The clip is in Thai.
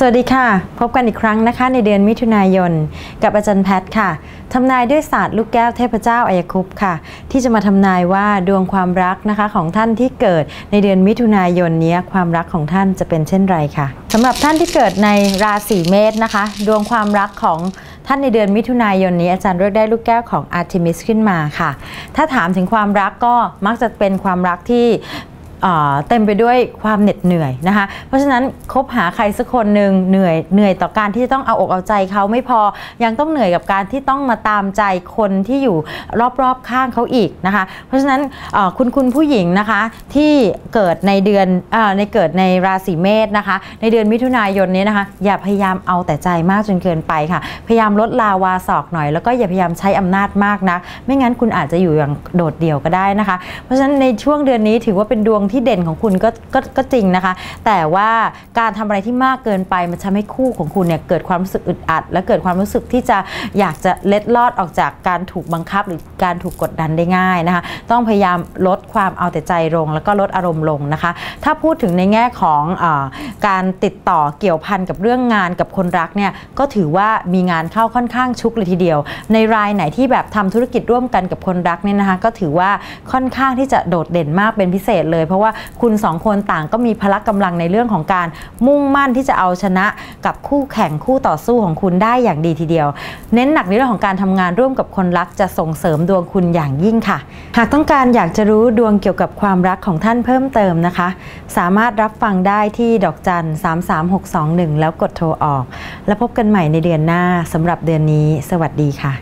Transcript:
สวัสดีค่ะ พบกันอีกครั้งนะคะในเดือนมิถุนายน กับอาจารย์แพทย์ค่ะทำนายด้วยศาสตร์ลูกแก้วเทพเจ้าอายคุปค่ะ ที่จะมาทำนายว่าดวงความรักนะคะของท่านที่เกิดในเดือนมิถุนายนนี้ความรักของท่านจะเป็นเช่นไรค่ะสำหรับท่านที่เกิดในราศีเมษนะคะ ดวงความรักของท่านในเดือนมิถุนายนนี้อาจารย์เลือกได้ลูกแก้วของอาร์ติมิสขึ้นมาค่ะ ถ้าถามถึงความรักก็มักจะเป็นความรักที่ เต็มไปด้วยความเหน็ดเหนื่อยนะคะ เพราะฉะนั้นคบหาใครสักคนหนึ่งเหนื่อยเหนื่อยต่อการที่จะต้องเอาอกเอาใจเขาไม่พอยังต้องเหนื่อยกับการที่ต้องมาตามใจคนที่อยู่รอบๆข้างเขาอีกนะคะ เพราะฉะนั้นคุณคุณผู้หญิงนะคะที่เกิดในเดือนอในเกิดในราศีเมษนะคะ ในเดือนมิถุนายนนี้นะคะ อย่าพยายามเอาแต่ใจมากจนเกินไปค่ะ พยายามลดลาวาศอกหน่อย แล้วก็อย่าพยายามใช้อำนาจมากนะไม่งั้นคุณอาจจะอยู่อย่างโดดเดี่ยวก็ได้นะคะ เพราะฉะนั้นในช่วงเดือนนี้ถือว่าเป็นดวงที่เด่นของคุณก็กก็จริงนะคะ แต่ว่าการทำอะไรที่มากเกินไปมันทำให้คู่ของคุณเนี่ยเกิดความรู้สึกอึดอัด และเกิดความรู้สึกที่จะอยากจะเล็ดลอดออกจากการถูกบังคับหรือ การถูกกดดันได้ง่ายนะคะ ต้องพยายามลดความเอาแต่ใจลง แล้วก็ลดอารมณ์ลงนะคะ ถ้าพูดถึงในแง่ของอการติดต่อเกี่ยวพันกับเรื่องงานกับคนรักเนี่ยก็ถือว่ามีงานเข้าค่อนข้างชุกเลยทีเดียว ในรายไหนที่แบบทำธุรกิจร่วมกันกับคนรักเนี่ยนะคะก็ถือว่าค่อนข้างที่จะโดดเด่นมากเป็นพิเศษเลย เพราะว่าคุณสองคนต่างก็มีพละกำลังในเรื่องของการมุ่งมั่นที่จะเอาชนะกับคู่แข่งคู่ต่อสู้ของคุณได้อย่างดีทีเดียว เน้นหนักในเรื่องของการทำงานร่วมกับคนรักจะส่งเสริมดวงคุณอย่างยิ่งค่ะ หากต้องการอยากจะรู้ดวงเกี่ยวกับความรักของท่านเพิ่มเติมนะคะ สามารถรับฟังได้ที่ดอกจัน 33621 แล้วกดโทรออก แล้วพบกันใหม่ในเดือนหน้าสำหรับเดือนนี้ สวัสดีค่ะ